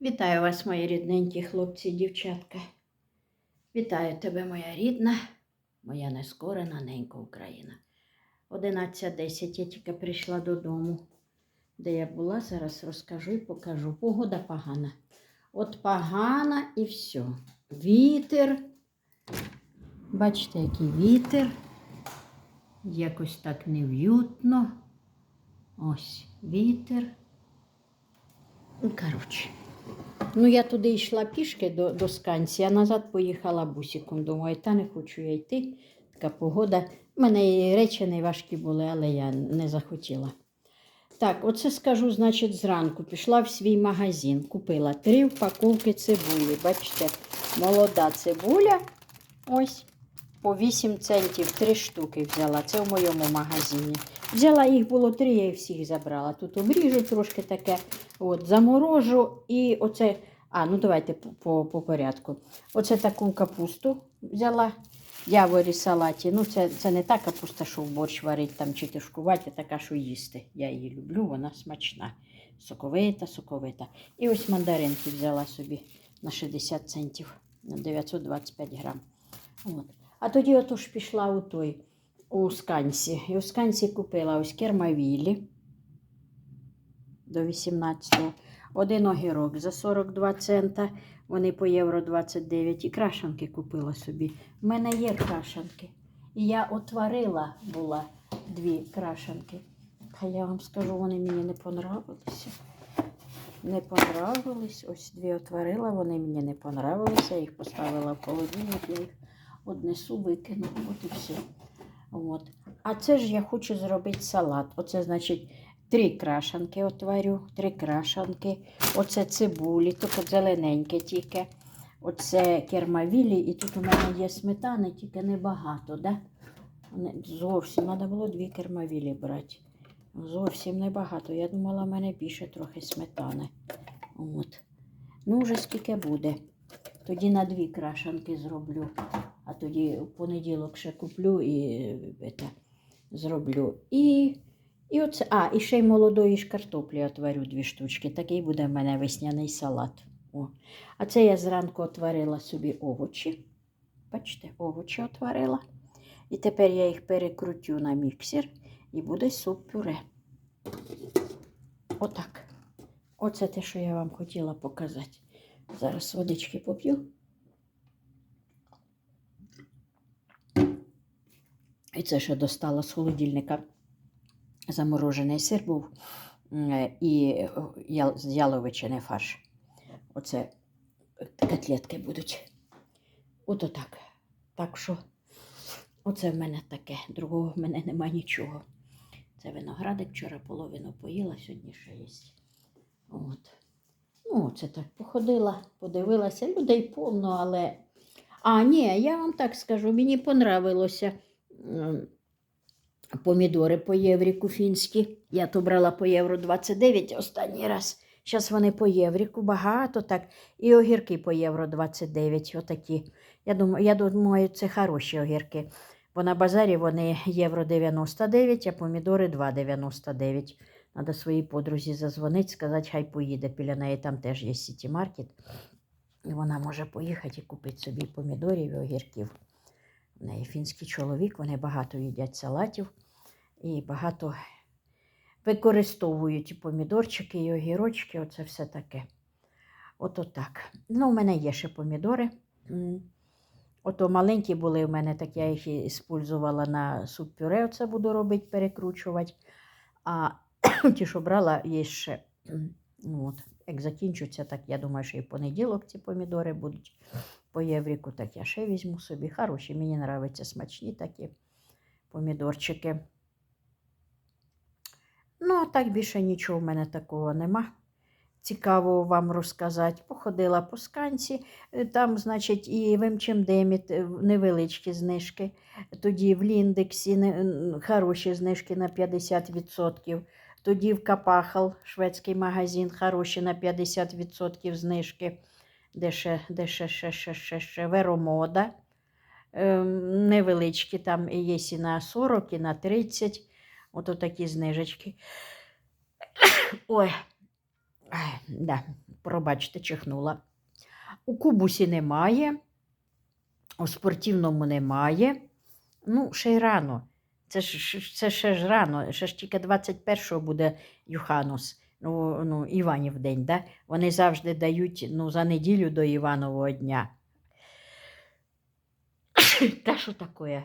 Вітаю вас, мої рідненькі хлопці і дівчатка. Вітаю тебе, моя рідна, моя нескорена ненька Україна. 11.10 я тільки прийшла додому. Де я була, зараз розкажу і покажу. Погода погана. От погана і все. Вітер. Бачите, який вітер. Якось так нев'ютно. Ось вітер. Ну, Коротше. Ну, я туди йшла пішки до, до сканці, а назад поїхала бусиком. Думаю, та не хочу я йти. Така погода. У мене і речі найважкі важкі були, але я не захотіла. Так, оце скажу, значить, зранку пішла в свій магазин, купила три упаковки цибулі. Бачите, молода цибуля. Ось по 8 центів три штуки взяла. Це в моєму магазині. Взяла їх було три, я їх всіх забрала. Тут обріжу трошки таке, от, заморожу і оце. А, ну давайте по, по, по порядку. Оце таку капусту взяла. Яворі салаті. Ну, це, це не та капуста, що в борщ варить там чи тишкувати, а така, що їсти. Я її люблю, вона смачна. Соковита, соковита. І ось мандаринки взяла собі на 60 центів, на 925 грам. От. А тоді отож пішла у той у сканці. І у сканці купила ось кермавілі до 18-го. Один огірок за 42 цента. Вони по євро 29. І крашанки купила собі. У мене є крашанки. І я отварила була дві крашанки. А я вам скажу, вони мені не понравилися. Не понравились. Ось дві отварила, вони мені не понравилися. Я їх поставила в холодильник, однесу, викину. От і все. От. А це ж я хочу зробити салат. Оце, значить, три крашанки отварю, три крашанки. Оце цибулі, тільки зелененьке тільки. Оце кермавілі, і тут у мене є сметани, тільки небагато, да? Зовсім треба було дві кермавілі брати. Зовсім небагато. Я думала, в мене більше трохи сметани. От. Ну, вже скільки буде. Тоді на дві крашанки зроблю. Тоді в понеділок ще куплю і це, зроблю. І, і оце, а, і ще й молодої ж картоплі отварю дві штучки. Такий буде в мене весняний салат. О. А це я зранку отварила собі овочі. Бачите, овочі отварила. І тепер я їх перекрутю на міксер і буде суп-пюре. Отак. Оце те, що я вам хотіла показати. Зараз водички поп'ю. І це ще достала з холодильника. Заморожений сир був і е, з яловичини фарш. Оце котлетки будуть. Ото так. Так що, оце в мене таке. Другого в мене нема нічого. Це виноградик вчора половину поїла, сьогодні ще є. От. Ну, це так походила, подивилася. Людей повно, але. А, ні, я вам так скажу, мені понравилося помідори по євріку фінські. Я то брала по євро 29 останній раз. Зараз вони по євріку багато так. І огірки по євро 29. Отакі. Я думаю, я думаю, це хороші огірки. Бо на базарі вони євро 99, а помідори 2,99. Треба своїй подрузі зазвонити, сказати, хай поїде. Біля неї там теж є сіті маркет. І вона може поїхати і купити собі помідорів і огірків. В неї фінський чоловік, вони багато їдять салатів і багато використовують помідорчики, і огірочки, оце все таке. Ото так. Ну, у мене є ще помідори. Ото маленькі були в мене, так я їх і на суп-пюре. Оце буду робити, перекручувати. А ті, що брала, є ще. Ну, от, як закінчуться, так я думаю, що і в понеділок ці помідори будуть по євріку, так я ще візьму собі. Хороші, мені подобаються смачні такі помідорчики. Ну, а так більше нічого в мене такого нема. Цікаво вам розказати. Походила по сканці, е, там, значить, і в МЧМДеміт невеличкі знижки. Тоді в Ліндексі хороші знижки на 50%. Тоді в Капахал, шведський магазин, хороші на 50% знижки. Де ще, де ще, ще, ще, ще, ще Веромода. Ем, невеличкі, там є і на 40, і на 30. Ото такі знижечки. Ой, Ай, да. пробачте, чихнула. У кубусі немає, у спортивному немає. Ну, ще й рано. Це ж це ще ж рано, ще ж тільки 21-го буде Юханус, ну, ну, Іванів день. Да? Вони завжди дають ну, за неділю до Іванового дня. Та що таке?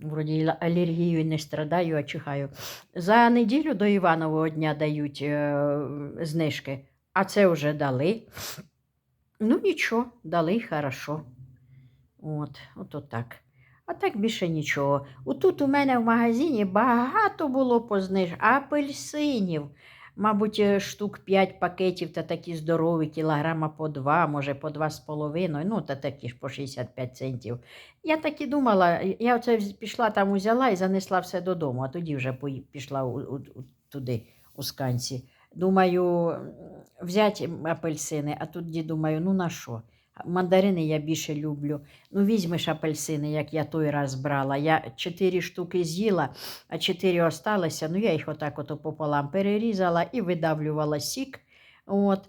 Вроді алергією не страдаю, а чихаю. За неділю до Іванового дня дають е, знижки, а це вже дали. Ну, нічого, дали хорошо. От, от, от так. А так більше нічого. Отут у мене в магазині багато було позниж апельсинів. Мабуть, е, штук 5 пакетів та такі здорові, кілограма по 2, може по 2,5, ну та такі ж по 65 центів. Я так і думала, я оце пішла там узяла і занесла все додому, а тоді вже пішла у, у, туди, у сканці. Думаю, взяти апельсини, а тоді думаю, ну на що? Мандарини я більше люблю. Ну, візьмеш апельсини, як я той раз брала. Я чотири штуки з'їла, а чотири осталося. Ну, я їх отак ото пополам перерізала і видавлювала сік. От,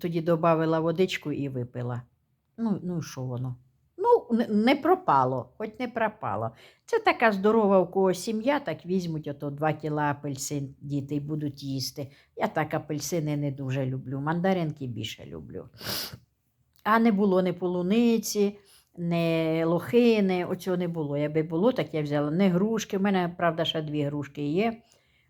тоді додавила водичку і випила. Ну, ну що воно? Ну, не, не пропало, хоч не пропало. Це така здорова у кого сім'я, так візьмуть ото 2 кіла апельсин діти і будуть їсти. Я так апельсини не дуже люблю, мандаринки більше люблю. А не було ні полуниці, ні лохини, оцього не було. Якби було, так я взяла не грушки. У мене, правда, ще дві грушки є.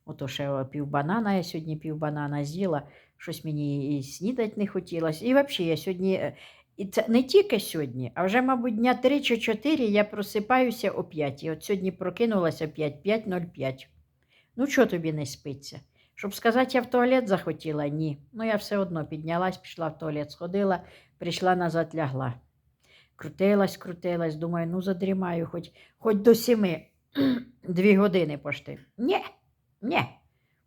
Ото ще пів банана, я сьогодні пів банана з'їла. Щось мені і снідати не хотілося. І взагалі я сьогодні, е, і це не тільки сьогодні, а вже, мабуть, дня 3 чи 4 я просипаюся о 5. І от сьогодні прокинулася 5, 5.05. Ну, чого тобі не спиться? Щоб сказати, я в туалет захотіла? Ні. Ну, я все одно піднялась, пішла в туалет, сходила, прийшла назад, лягла. Крутилась, крутилась, думаю, ну задрімаю, хоч, хоч до сіми, дві години пошти. Ні, ні.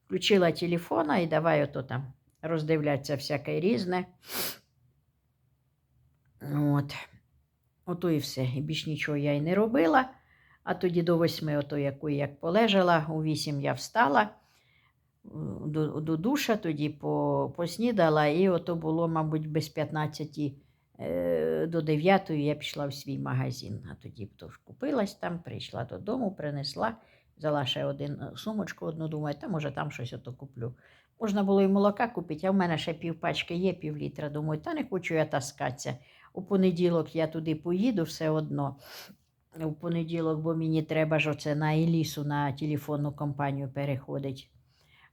Включила телефона і давай ото там роздивлятися всяке різне. От. Ото і все. І більш нічого я й не робила. А тоді до восьми, ото яку як полежала, у вісім я встала до, до душа, тоді по, поснідала, і ото було, мабуть, без 15 е, до 9 я пішла в свій магазин. А тоді тож купилась там, прийшла додому, принесла, взяла ще один е, сумочку одну, думаю, та може там щось ото куплю. Можна було і молока купити, а в мене ще півпачки є, пів літра. Думаю, та не хочу я таскатися. У понеділок я туди поїду все одно. У понеділок, бо мені треба ж оце на Елісу, на телефонну компанію переходить.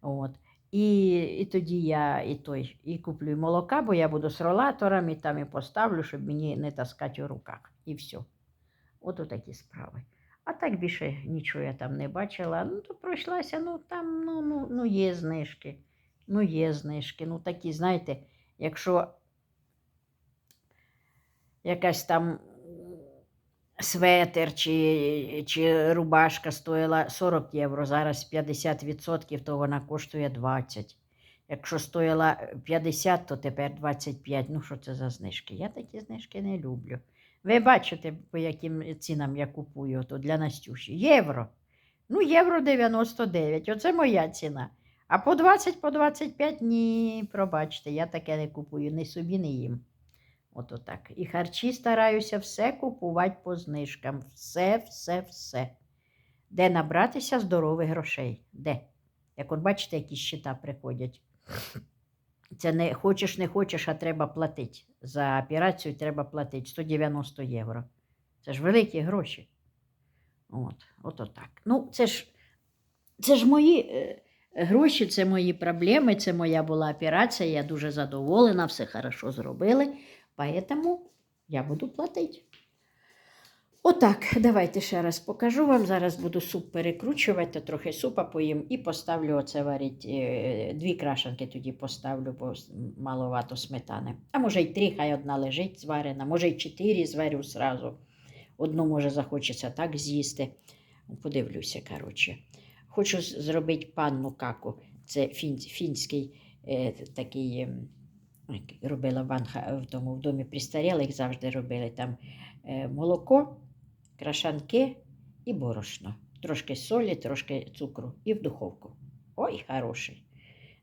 От. І, і тоді я і той, і куплю і молока, бо я буду з ролатором, і там і поставлю, щоб мені не таскати у руках. І все. От такі справи. А так більше нічого я там не бачила. Ну, то пройшлася, ну там ну, ну, ну є знижки. Ну, є знижки. Ну, такі, знаєте, якщо якась там светер чи, чи рубашка стоїла 40 євро, зараз 50%, то вона коштує 20. Якщо стоїла 50, то тепер 25. Ну, що це за знижки? Я такі знижки не люблю. Ви бачите, по яким цінам я купую то для Настюші. Євро. Ну, євро 99. Оце моя ціна. А по 20, по 25 ні, пробачте, я таке не купую ні собі, ні їм. Ото так. І харчі стараюся все купувати по знижкам. Все, все, все. Де набратися здорових грошей? Де? Як от бачите, які щита приходять. Це не хочеш, не хочеш, а треба платити. За операцію треба платити 190 євро. Це ж великі гроші. От, от отак. Ну, це ж, це ж мої е, гроші, це мої проблеми, це моя була операція. Я дуже задоволена, все хорошо зробили. Поэтому я буду платити. Отак, давайте ще раз покажу вам. Зараз буду суп перекручувати, трохи супа поїм і поставлю оце варить. е, Дві крашенки тоді поставлю, бо маловато сметани. А може й три, хай одна лежить зварена, може й чотири зварю зразу. Одну, може, захочеться так з'їсти. Подивлюся, коротше. Хочу зробити панну каку. Це фінський е, такий. Ем, як робила в, в тому в домі пристарілих, завжди робили там е, молоко, крашанки і борошно. Трошки солі, трошки цукру і в духовку. Ой, хороший.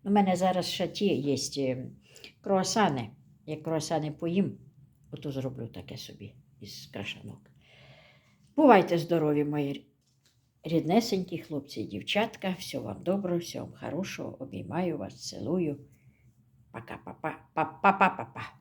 У мене зараз ще ті є е, круасани. Як круасани поїм, ото зроблю таке собі із крашанок. Бувайте здорові, мої ріднесенькі хлопці і дівчатка. Всього вам доброго, всього вам хорошого. Обіймаю вас, цілую. 啪嘎啪啪啪啪啪啪啪。